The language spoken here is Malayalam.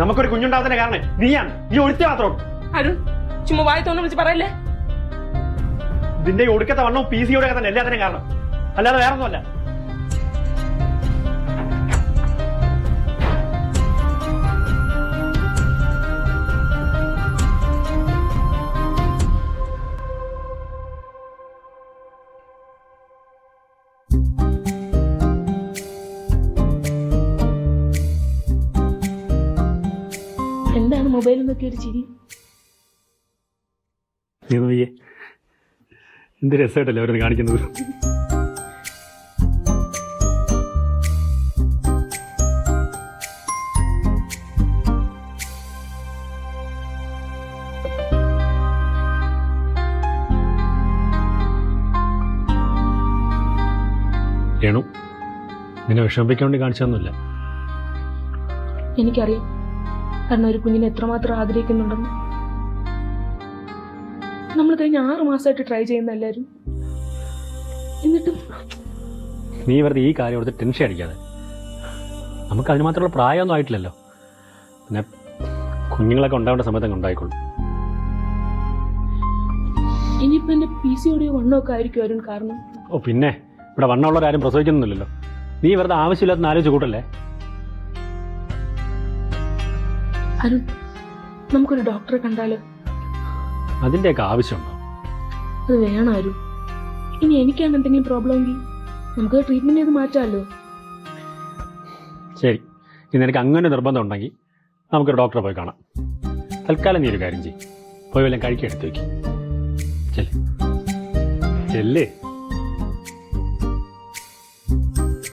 നമുക്കൊരു കുഞ്ഞുണ്ടാകുന്ന കാരണം നീയാണ്. നീ ഒഴുത്തി മാത്രം അരുൺ ചുമ്മാ വായി തോന്നു വിളിച്ച് പറയല്ലേ? ഇതിന്റെ ഈ ഒടുക്കത്തെ വണ്ണവും പി സിയുടെ തന്നെ എല്ലാത്തിനും കാരണം. അല്ലാതെ വേറെ ഒന്നുമല്ല എന്താണ് മൊബൈൽ എന്നൊക്കെ ഒരു ചിരി? നീ നോക്കിയേ എന്ത് രസമായിട്ടല്ലേ അവരത് കാണിക്കുന്നത്? രേണു നിന്നെ വിഷമിപ്പിക്കാൻ വേണ്ടി കാണിച്ചതൊന്നുമില്ല. എനിക്കറിയാം. കാരണം ഒരു കുഞ്ഞിനെ എത്രമാത്രം ആദരിക്കുന്നുണ്ടെന്ന്. നമ്മൾ കഴിഞ്ഞ ആറു മാസമായിട്ട് ട്രൈ ചെയ്യുന്ന എല്ലാരും എന്നിട്ടും നീ വെറുതെ ഈ കാര്യം എടുത്ത് ടെൻഷൻ അടിക്കാതെ. നമുക്ക് അതിന് മാത്രമുള്ള പ്രായമൊന്നും ആയിട്ടില്ലല്ലോ. പിന്നെ കുഞ്ഞുങ്ങളൊക്കെ ഉണ്ടാവേണ്ട സമയത്ത് അങ്ങ് ഉണ്ടായിക്കോളും. ഇനിയിപ്പോ എന്റെ പി സി വണ്ണമൊക്കെ ആയിരിക്കും അരുൺ കാരണം. ഓ പിന്നെ ഇവിടെ വണ്ണമുള്ളവരാരും പ്രസവിക്കുന്നില്ലല്ലോ. നീ വെറുതെ ആവശ്യമില്ലാത്ത ആലോചിച്ച് കൂട്ടല്ലേ? അരുൺ നമുക്കൊരു ഡോക്ടറെ കണ്ടാലോ? അതിന്റെയൊക്കെ ആവശ്യമുണ്ടോ? അത് വേണം അരുൺ ഇനി എനിക്കാണ് എന്തെങ്കിലും പ്രോബ്ലം എങ്കിൽ നമുക്ക് ട്രീറ്റ്മെന്റ് ചെയ്ത് മാറ്റാമല്ലോ ശരി. ഇനി നിനക്ക് അങ്ങനെ നിർബന്ധം ഉണ്ടെങ്കിൽ നമുക്കൊരു ഡോക്ടറെ പോയി കാണാം. തൽക്കാലം നീ ഒരു കാര്യം ചെയ്യും. പോയി വല്ലതും കഴിക്കാൻ എടുത്തു വയ്ക്കും. ചെല്ലേ. ചെല്ലേ.